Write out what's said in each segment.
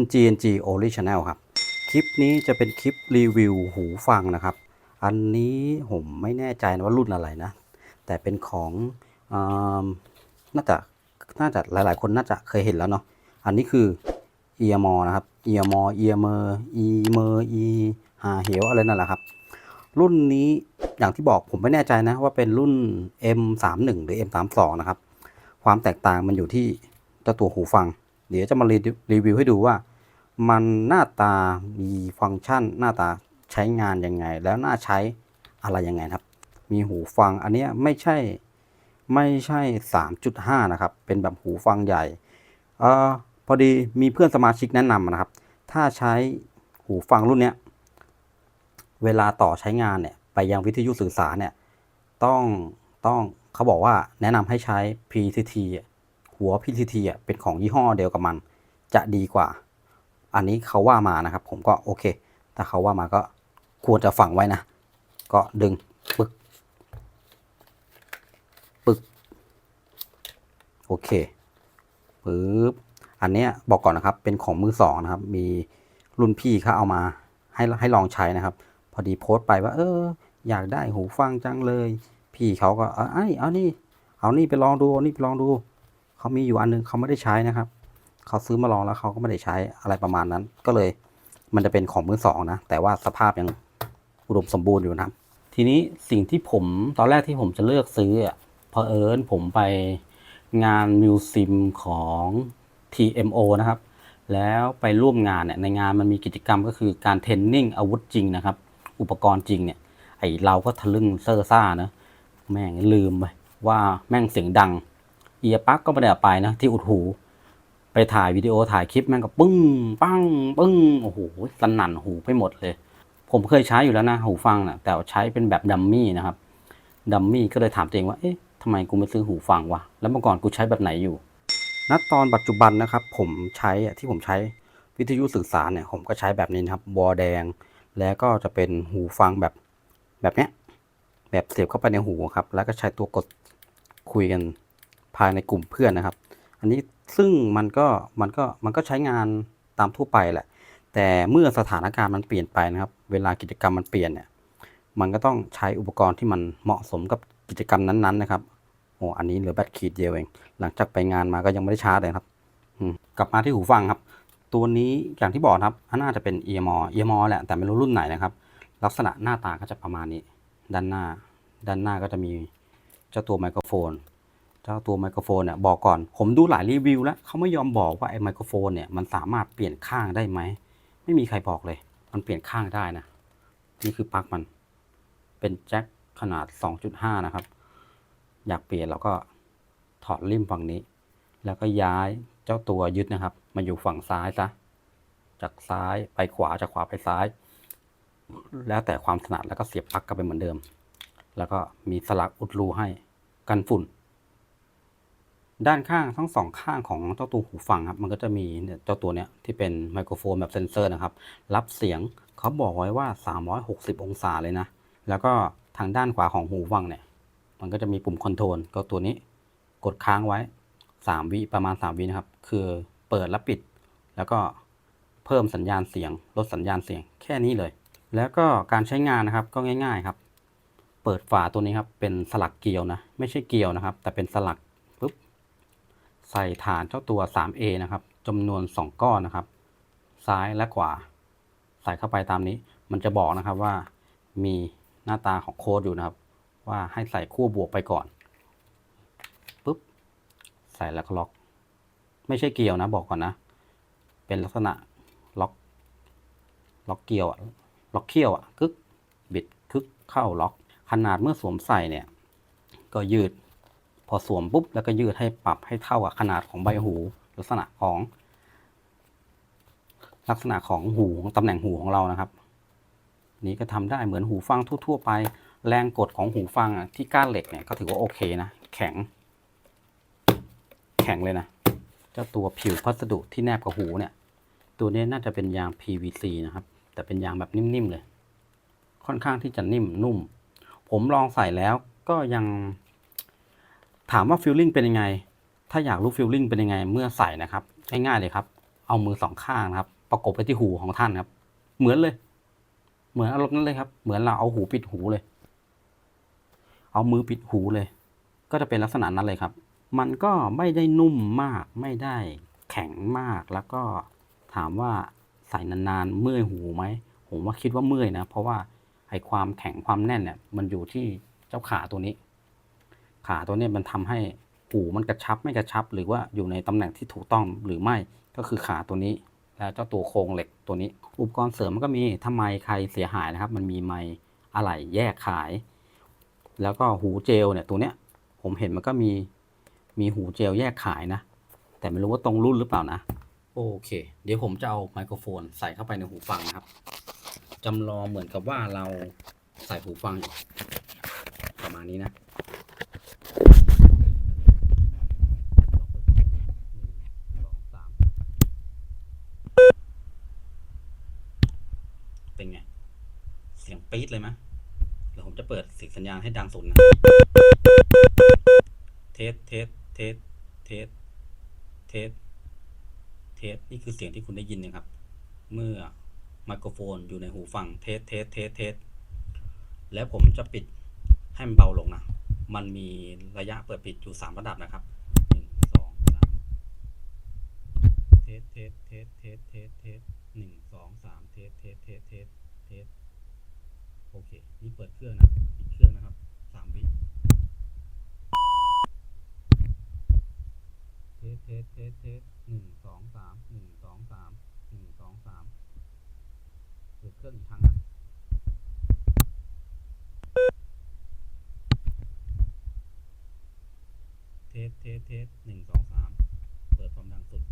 NGNG Only Channel ครับ คลิปนี้จะเป็นคลิปรีวิวหูฟังนะครับ อันนี้ผมไม่แน่ใจนะว่ารุ่นอะไรนะ แต่เป็นของอน่าจะน่าจะหลาย ๆ คนน่าจะเคยเห็นแล้วเนาะ อันนี้คือ e a r m o นะครับ e a r m o e a r m e r e m e r e หาเหวอะไรนั่นแหละครับ รุ่นนี้อย่างที่บอกผมไม่แน่ใจนะว่าเป็นรุ่น M31 หรือ M32 นะครับ ความแตกต่างมันอยู่ที่ตัวหูฟัง เดี๋ยวจะมารีรีวิวให้ดูว่า มันหน้าตามีฟังก์ชันหน้าตาใช้งานยังไง แล้วน่าใช้อะไรยังไงครับ มีหูฟังอันนี้ไม่ใช่ไม่ใช่ 3.5 นะครับ เป็นแบบหูฟังใหญ่เออพอดีมีเพื่อนสมาชิกแนะนำนะครับ ถ้าใช้หูฟังรุ่นเนี้ยเวลาต่อใช้งานเนี่ยไปยังวิทยุสื่อสารเนี่ยต้องต้องเขาบอกว่าแนะนำให้ใช้ PTT หัว PTT อะเป็นของยี่ห้อเดียวกับมันจะดีกว่า อันนี้เขาว่ามานะครับ ผมก็โอเค ถ้าเขาว่ามาก็ควรจะฝังไว้นะ ก็ดึงปึกปึกโอเคปึ๊บอันเนี้ยบอกก่อนนะครับเป็นของมือสองนะครับ มีรุ่นพี่เขาเอามาให้ให้ลองใช้นะครับ พอดีโพสต์ไปว่า เออ อยากได้หูฟังจังเลย พี่เขาก็เออไอเอานี่เอานี่ไปลองดูนี่ไปลองดูเขามีอยู่อันนึงเขาไม่ได้ใช้นะครับ เขาซื้อมาลองแล้วเขาก็ไม่ได้ใช้อะไรประมาณนั้น ก็เลยมันจะเป็นของมือสองนะ แต่ว่าสภาพยังอุดมสมบูรณ์อยู่นะทีนี้สิ่งที่ผมตอนแรกที่ผมจะเลือกซื้ออะเพอเอิญผมไปงานมิวซิมของ TMO นะครับ แล้วไปร่วมงานเนี่ยในงานมันมีกิจกรรมก็คือการเทรนนิ่งอาวุธจริงนะครับ อุปกรณ์จริงเนี่ย ไอเราก็ทะลึ่งเซอร์ซ่านะแม่งลืมไปว่าแม่งเสียงดัง เอียปักก็ไม่ได้ไปนะที่อุดหู ไปถ่ายวิดีโอถ่ายคลิปแม่งก็ปึ้งปั้งปึ้งโอ้โหสนั่นหูไปหมดเลย ผมเคยใช้อยู่แล้วนะ หูฟังนะแต่ใช้เป็นแบบดัมมี่นะครับดัมมี่ก็เลยถามตัวเองว่าเอ๊ะทำไมกูไม่ซื้อหูฟังวะแล้วเมื่อก่อนกูใช้แบบไหนอยู่ณตอนปัจจุบันนะครับ ผมใช้ที่ผมใช้วิทยุสื่อสารเนี่ย ผมก็ใช้แบบนี้นะครับวอแดง แล้วก็จะเป็นหูฟังแบบแบบเนี้ยแบบเสียบเข้าไปในหูครับ แล้วก็ใช้ตัวกดคุยกันภายในกลุ่มเพื่อนนะครับ อันนี้ ซึ่งมันก็มันก็มันก็ใช้งานตามทั่วไปแหละ แต่เมื่อสถานการณ์มันเปลี่ยนไปนะครับ เวลากิจกรรมมันเปลี่ยนเนี่ย มันก็ต้องใช้อุปกรณ์ที่มันเหมาะสมกับกิจกรรมนั้นๆนะครับ โอ้อันนี้เหลือแบตขีดเดียวเอง หลังจากไปงานมาก็ยังไม่ได้ชาร์จเลยครับกลับมาที่หูฟังครับ ตัวนี้อย่างที่บอกครับน่าจะเป็น e m o e m o แหละ แต่ไม่รู้รุ่นไหนนะครับ ลักษณะหน้าตาก็จะประมาณนี้ ด้านหน้า ด้านหน้าก็จะมีเจ้าตัวไมโครโฟน เจ้าตัวไมโครโฟนเนี่ยบอกก่อน ผมดูหลายรีวิวแล้วเขาไม่ยอมบอกว่าไอ้ไมโครโฟนเนี่ยมันสามารถเปลี่ยนข้างได้ไหม ไม่มีใครบอกเลย มันเปลี่ยนข้างได้นะ นี่คือปลั๊กมัน เป็นแจ็คขนาด 2.5 นะครับ อยากเปลี่ยนเราก็ถอดริมฝั่งนี้ แล้วก็ย้ายเจ้าตัวยึดนะครับ มาอยู่ฝั่งซ้ายซะ จากซ้ายไปขวาจากขวาไปซ้าย แล้วแต่ความถนัดแล้วก็เสียบปลั๊กกลับไปเหมือนเดิม แล้วก็มีสลักอุดรูให้กันฝุ่น ด้านข้างทั้งสองข้างของเจ้าตัวหูฟังครับ มันก็จะมีเจ้าตัวเนี้ยที่เป็นไมโครโฟนแบบเซนเซอร์นะครับ รับเสียงเขาบอกไว้ว่า 360 องศาเลยนะ แล้วก็ทางด้านขวาของหูฟังเนี่ย มันก็จะมีปุ่มคอนโทรลก็ตัวนี้กดค้างไว้ 3 วิประมาณ 3 วินะครับ คือเปิดและปิด แล้วก็เพิ่มสัญญาณเสียง ลดสัญญาณเสียงแค่นี้เลย แล้วก็การใช้งานนะครับก็ง่าย ๆครับ เปิดฝาตัวนี้ครับเป็นสลักเกลียวนะ ไม่ใช่เกลียวนะครับ แต่เป็นสลัก ใส่ฐานเจ้าตัว 3A นะครับจำนวน 2 ก้อนนะครับ ซ้ายและขวา ใส่เข้าไปตามนี้ มันจะบอกนะครับว่ามีหน้าตาของโค้ดอยู่นะครับ ว่าให้ใส่ขั้วบวกไปก่อนปุ๊บใส่แล้วก็ล็อก ไม่ใช่เกลียวนะบอกก่อนนะ เป็นลักษณะล็อกล็อกเกลียวอะล็อกเขี้ยวอะกึกบิดคึกเข้าล็อก ขนาดเมื่อสวมใส่เนี่ย ก็ยืด พอสวมปุ๊บแล้วก็ยืดให้ปรับให้เท่ากับขนาดของใบหู ลักษณะของ ลักษณะของหูของตำแหน่งหูของเรานะครับ นี้ก็ทำได้เหมือนหูฟังทั่ว ๆ ไป แรงกดของหูฟังอะที่ก้านเหล็กเนี่ยก็ถือว่าโอเคนะ แข็ง แข็งเลยนะเจ้าตัวผิวพัสดุที่แนบกับหูเนี่ย ตัวนี้น่าจะเป็นยาง PVC นะครับ แต่เป็นยางแบบนิ่มๆเลย ค่อนข้างที่จะนิ่มนุ่ม ผมลองใส่แล้วก็ยัง ถามว่าฟิลลิ่งเป็นยังไง ถ้าอยากรู้ฟิลลิ่งเป็นยังไง เมื่อใส่นะครับ ง่ายๆเลยครับ เอามือสองข้างนะครับ ประกบไปที่หูของท่านครับ เหมือนเลย เหมือนอารมณ์นั้นเลยครับ เหมือนเราเอาหูปิดหูเลย เอามือปิดหูเลย ก็จะเป็นลักษณะนั้นเลยครับ มันก็ไม่ได้นุ่มมาก ไม่ได้แข็งมาก แล้วก็ถามว่าใส่นานๆ เมื่อยหูไหม ผมว่าคิดว่าเมื่อยนะ เพราะว่าไอ้ความแข็งความแน่นเนี่ย มันอยู่ที่เจ้าขาตัวนี้ ขาตัวนี้มันทำให้หูมันกระชับไม่กระชับ หรือว่าอยู่ในตำแหน่งที่ถูกต้องหรือไม่ก็คือขาตัวนี้ แล้วเจ้าตัวโครงเหล็กตัวนี้ อุปกรณ์เสริมมันก็มีถ้าไมใครเสียหายนะครับ มันมีไมค์อะไหล่แยกขาย แล้วก็หูเจลเนี่ยตัวเนี้ยผมเห็นมันก็มีมีหูเจลแยกขายนะ แต่ไม่รู้ว่าตรงรุ่นหรือเปล่านะ โอเค เดี๋ยวผมจะเอาไมโครโฟนใส่เข้าไปในหูฟังนะครับจำลองเหมือนกับว่าเราใส่หูฟังอยู่ประมาณนี้นะ เป็นไง เสียง ปี๊ดเลยไหมเดี๋ยวผมจะเปิดสียงสัญญาณให้ดังสุดนะ เทส เทส เทส เทส เทส เทส นี่คือเสียงที่คุณได้ยินนะครับ เมื่อไมโครโฟนอยู่ในหูฟัง เทส เทส เทส เทส แล้วผมจะปิดให้มันเบาลงนะ มันมีระยะเปิดปิดอยู่สามระดับนะครับหนึ่งสองเทส เทส เทส เทส เทส เทสหนึ่งสองสามเทส เทส เทส เทส เทส โอเค นี่เปิดเครื่องนะปิดเครื่องนะครับสามวิเทสเทสเทสเทสหนึ่งสองสามหนึ่งสองสามหนึ่งสองสามเปิดเครื่องอีกครั้งนะเทสเทสเทสหนึ่งสองสามเปิดความดังสุด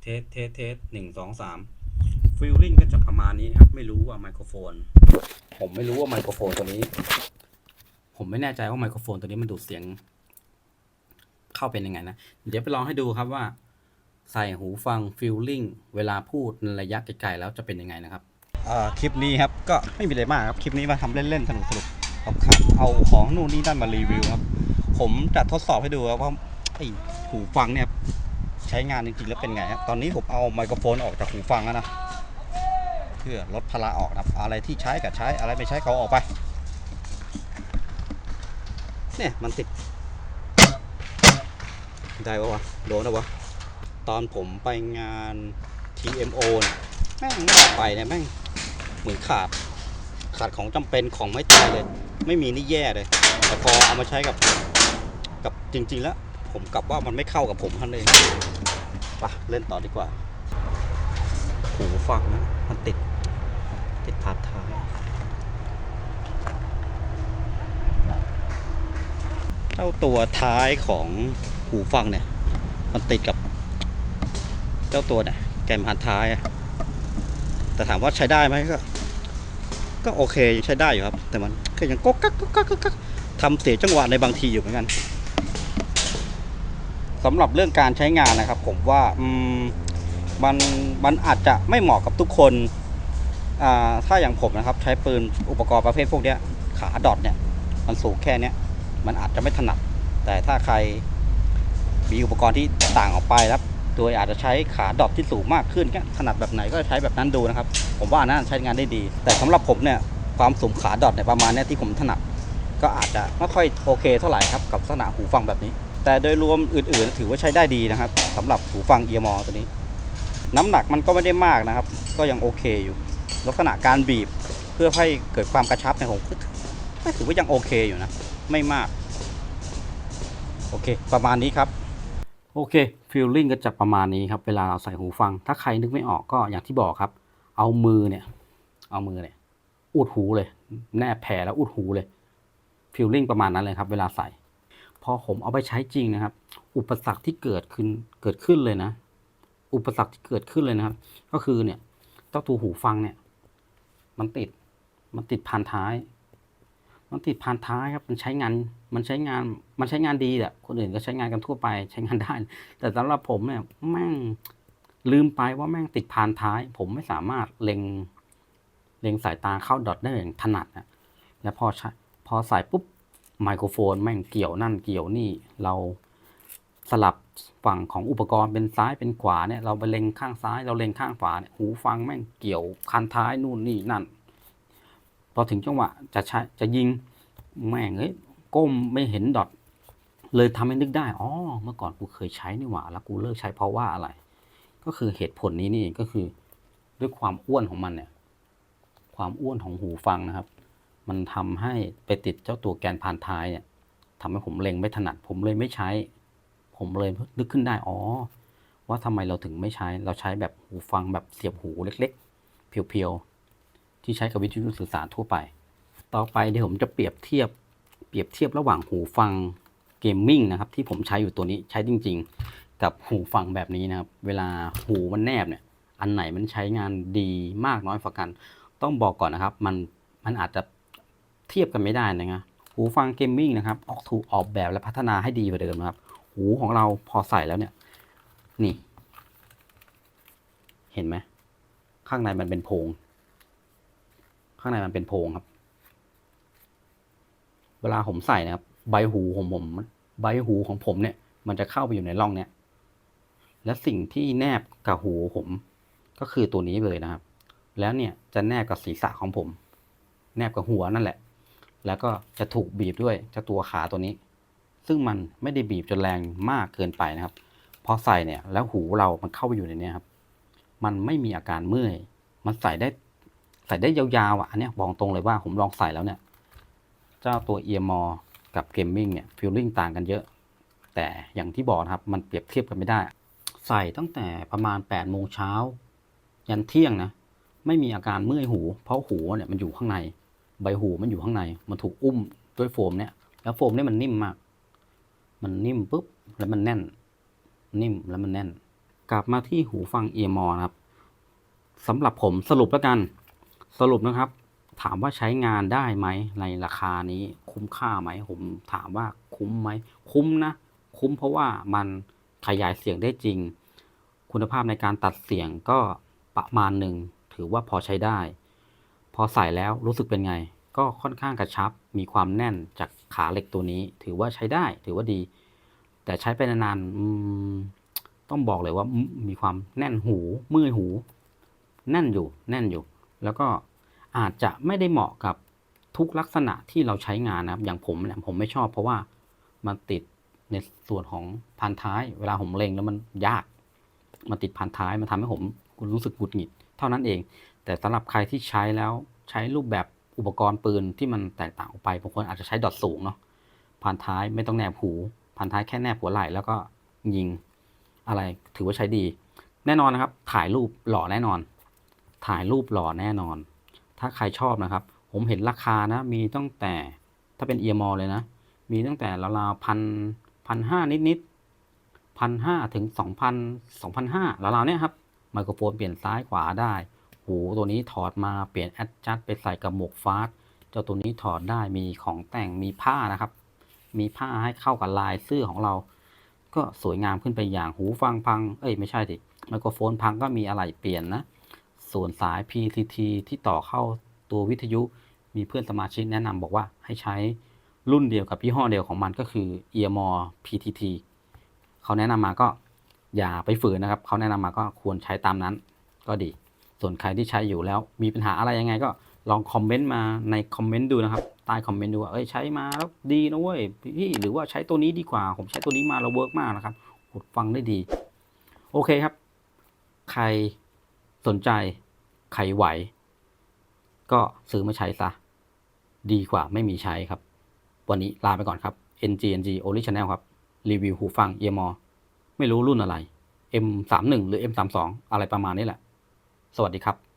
เทสเทสเทสหนึ่งสองสาม ฟิลลิ่งก็จะประมาณนี้นะครับ ไม่รู้ว่าไมโครโฟน ผมไม่รู้ว่าไมโครโฟนตัวนี้ ผมไม่แน่ใจว่าไมโครโฟนตัวนี้มันดูดเสียง เข้าเป็นยังไงนะ เดี๋ยวไปลองให้ดูครับว่า ใส่หูฟังฟิลลิ่งเวลาพูดในระยะไกลๆแล้วจะเป็นยังไงนะครับคลิปนี้ครับก็ไม่มีอะไรมากครับ คลิปนี้มาทำเล่นๆสนุกสนุกๆเอาขับเอาของนู่นนี่นั่นมารีวิวครับ ผมจะทดสอบให้ดูครับว่าไอหูฟังเนี่ยใช้งานจริงๆแล้วเป็นไงครับตอนนี้ผมเอาไมโครโฟนออกจากหูฟังแล้วนะ พื่อลดภาระออกนะครับอะไรที่ใช้กับใช้อะไรไม่ใช้เขาออกไปเนี่ยมันติด ได้ปะวะโดนปะวะตอนผมไปงาน TMO เนี่ยแม่งไม่ไปเนี่ยแม่งเหมือนขาด ขาดของจำเป็นของไม่ตายเลย ไม่มีนี่แย่เลย แต่พอเอามาใช้กับกับจริง ๆ แล้ว ผมกลับว่ามันไม่เข้ากับผมท่านเองไปะเล่นต่อดีกว่าหูฟังนะมันติด ติดพาร์ทท้ายเจ้าตัวท้ายของหูฟังเนี่ย มันติดกับ เจ้าตัวเนี่ยแกนพาร์ทท้าย แต่ถามว่าใช้ได้ไหมก็ ก็โอเคยังใช้ได้อยู่ครับ แต่มันก็ยังก๊กกักก๊กกักกักทำเสียจังหวะในบางทีอยู่เหมือนกันสำหรับเรื่องการใช้งานนะครับ ผมว่ามันมันอาจจะไม่เหมาะกับทุกคน ถ้าอย่างผมนะครับใช้ปืนอุปกรณ์ประเภทพวกนี้ขาดอทเนี่ยมันสูงแค่นี้มันอาจจะไม่ถนัด แต่ถ้าใครมีอุปกรณ์ที่ต่างออกไปแล้วโดยอาจจะใช้ขาดอปที่สูงมากขึ้นก็ถนัดแบบไหนก็ใช้แบบนั้นดูนะครับ ผมว่านั้นใช้งานได้ดี แต่สำหรับผมเนี่ยความสูงขาดอปเนี่ยประมาณเนี้ยที่ผมถนัด ก็อาจจะไม่ค่อยโอเคเท่าไหร่ครับกับลักษณะหูฟังแบบนี้ แต่โดยรวมอื่นๆ ถือว่าใช้ได้ดีนะครับสำหรับหูฟังเอียมอตัวนี้ น้ำหนักมันก็ไม่ได้มากนะครับ ก็ยังโอเคอยู่ ลักษณะการบีบเพื่อให้เกิดความกระชับเนี่ยผมก็ถือว่ายังโอเคอยู่นะ ไม่มาก โอเค ประมาณนี้ครับโอเคฟิลลิ่งก็จะประมาณนี้ครับ เวลาเราใส่หูฟัง ถ้าใครนึกไม่ออกก็อย่างที่บอกครับ เอามือเนี่ย เอามือเนี่ย อุดหูเลย แนบแผลแล้วอุดหูเลยฟิลลิ่งประมาณนั้นเลยครับ เวลาใส่ พอผมเอาไปใช้จริงนะครับ อุปสรรคที่เกิดขึ้นเกิดขึ้นเลยนะ อุปสรรคที่เกิดขึ้นเลยนะครับ ก็คือเนี่ยเจ้าตัวหูฟังเนี่ย มันติด มันติดพานท้าย มันติดพานท้ายครับ มันใช้งาน มันใช้งาน มันใช้งานดีแหละคนอื่นก็ใช้งานกันทั่วไปใช้งานได้ แต่สำหรับผมเนี่ยแม่งลืมไปว่าแม่งติดพานท้าย ผมไม่สามารถเล็ง เล็งสายตาเข้าดอทได้อย่างถนัดนะแล้วพอใช้พอใส่ปุ๊บไมโครโฟนแม่งเกี่ยวนั่นเกี่ยวนี่เราสลับ ฝั่งของอุปกรณ์เป็นซ้ายเป็นขวาเนี่ยเราไปเล็งข้างซ้ายเราเล็งข้างขวาเนี่ยหูฟังแม่งเกี่ยวคันท้ายนู่นนี่นั่นพอถึงจังหวะจะใช้จะยิงแม่งเอ้ยก้มไม่เห็นดอทเลยทำให้นึกได้อ๋อเมื่อก่อนกูเคยใช้นี่หว่าแล้วกูเลิกใช้เพราะว่าอะไร ก็คือเหตุผลนี้นี่ก็คือด้วยความอ้วนของมันเนี่ย ความอ้วนของหูฟังนะครับ มันทำให้ไปติดเจ้าตัวแกนพานท้ายเนี่ยทำให้ผมเล็งไม่ถนัดผมเลยไม่ใช้ ผมเลยนึกขึ้นได้อ๋อว่าทำไมเราถึงไม่ใช้ เราใช้แบบหูฟังแบบเสียบหูเล็ก ๆ เพียวๆ ที่ใช้กับวิทยุสื่อสารทั่วไป ต่อไปเดี๋ยวผมจะเปรียบเทียบ เปรียบเทียบระหว่างหูฟังเกมมิ่งนะครับ ที่ผมใช้อยู่ตัวนี้ใช้จริง ๆ กับหูฟังแบบนี้นะครับ เวลาหูมันแนบเนี่ย อันไหนมันใช้งานดีมากน้อยกว่ากัน ต้องบอกก่อนนะครับ มันมันอาจจะเทียบกันไม่ได้นะครับหูฟังเกมมิ่งนะครับ ออกถูกออกแบบและพัฒนาให้ดีกว่าเดิมนะครับ หูของเราพอใส่แล้วเนี่ย นี่ เห็นไหมข้างในมันเป็นโพรงข้างในมันเป็นโพรงครับ เวลาผมใส่นะครับ ใบหูของผม ใบหูของผมเนี่ย มันจะเข้าไปอยู่ในร่องเนี้ย และสิ่งที่แนบกับหูผม ก็คือตัวนี้เลยนะครับ แล้วเนี่ยจะแนบกับศีรษะของผม แนบกับหัวนั่นแหละ แล้วก็จะถูกบีบด้วยเจ้าตัวขาตัวนี้ ซึ่งมันไม่ได้บีบจนแรงมากเกินไปนะครับพอใส่เนี่ยแล้วหูเรามันเข้าไปอยู่ในนี้ครับ มันไม่มีอาการเมื่อย มันใส่ได้ใส่ได้ยาวๆอะอันเนี้ยบอกตรงเลยว่าผมลองใส่แล้วเนี่ยเจ้าตัวเอียมอกับเกมมิ่งเนี่ยฟิลลิ่งต่างกันเยอะ แต่อย่างที่บอกนะครับมันเปรียบเทียบกันไม่ได้ ใส่ตั้งแต่ประมาณ8ปดโมงเช้ายันเที่ยงนะไม่มีอาการเมื่อยหู เพราะหูเนี่ยมันอยู่ข้างใน ใบหูมันอยู่ข้างใน มันถูกอุ้มด้วยโฟมเนี่ยแล้วโฟมเนี่ยมันนิ่มมาก มันนิ่มปุ๊บแล้วมันแน่น นิ่มแล้วมันแน่น กลับมาที่หูฟังเอียมอนะครับสำหรับผมสรุปแล้วกัน สรุปนะครับ ถามว่าใช้งานได้ไหมในราคานี้คุ้มค่าไหมผมถามว่าคุ้มไหมคุ้มนะ คุ้มเพราะว่ามันขยายเสียงได้จริง คุณภาพในการตัดเสียงก็ประมาณหนึ่งถือว่าพอใช้ได้ พอใส่แล้วรู้สึกเป็นไง ก็ค่อนข้างกระชับ มีความแน่นจากขาเหล็กตัวนี้ ถือว่าใช้ได้ ถือว่าดี แต่ใช้ไปนานๆต้องบอกเลยว่ามีความแน่นหู เมื่อยหู แน่นอยู่ แน่นอยู่ แล้วก็อาจจะไม่ได้เหมาะกับทุกลักษณะที่เราใช้งานนะครับ อย่างผมเนี่ยผมไม่ชอบ เพราะว่ามันติดในส่วนของพันท้าย เวลาผมเล็งแล้วมันยาก มันติดพันท้าย มันทำให้ผมรู้สึกหงุดหงิด เท่านั้นเอง แต่สำหรับใครที่ใช้แล้วใช้รูปแบบ อุปกรณ์ปืนที่มันแตกต่างออกไปบางคนอาจจะใช้ดอทสูงเนาะพันท้ายไม่ต้องแนบหูพันท้ายแค่แนบหัวไหล่แล้วก็ยิงอะไรถือว่าใช้ดี แน่นอนนะครับ ถ่ายรูปหล่อแน่นอน ถ่ายรูปหล่อแน่นอน ถ้าใครชอบนะครับ ผมเห็นราคานะ มีตั้งแต่ถ้าเป็นเอียมอเลยนะ มีตั้งแต่ราวๆพันพันห้านิดๆพันห้าถึงสองพันสองพันห้าราวๆเนี้ยครับไมโครโฟนเปลี่ยนซ้ายขวาได้ หูตัวนี้ถอดมาเปลี่ยนแอดจัดไปใส่กับหมวกฟาสเจ้าตัวนี้ถอดได้มีของแต่งมีผ้านะครับ มีผ้าให้เข้ากับลายเสื้อของเรา ก็สวยงามขึ้นไปอย่างหูฟังพัง เอ้ยไม่ใช่ดิไมโครโฟนพังก็มีอะไรเปลี่ยนนะ ส่วนสาย PCT ที่ต่อเข้าตัววิทยุ มีเพื่อนสมาชิกแนะนำบอกว่าให้ใช้รุ่นเดียวกับยี่ห้อเดียวของมันก็คือ Earmor PTT เขาแนะนำมาก็อย่าไปฝืนนะครับ เขาแนะนำมาก็ควรใช้ตามนั้นก็ดี ส่วนใครที่ใช้อยู่แล้วมีปัญหาอะไรยังไงก็ลองคอมเมนต์มาในคอมเมนต์ดูนะครับใต้คอมเมนต์ดูว่าเอ้ยใช้มาแล้วดีนะเว้ยพี่หรือว่าใช้ตัวนี้ดีกว่า ผมใช้ตัวนี้มาแล้วเวิร์กมากนะครับฟังได้ดี โอเคครับ ใครสนใจ ใครไหว ก็ซื้อมาใช้ซะ ดีกว่าไม่มีใช้ครับ วันนี้ลาไปก่อนครับ NGNG Only Channel ครับ รีวิวหูฟังเอียมอไม่รู้รุ่นอะไร M31 หรือ M32 อะไรประมาณนี้แหละ สวัสดีครับ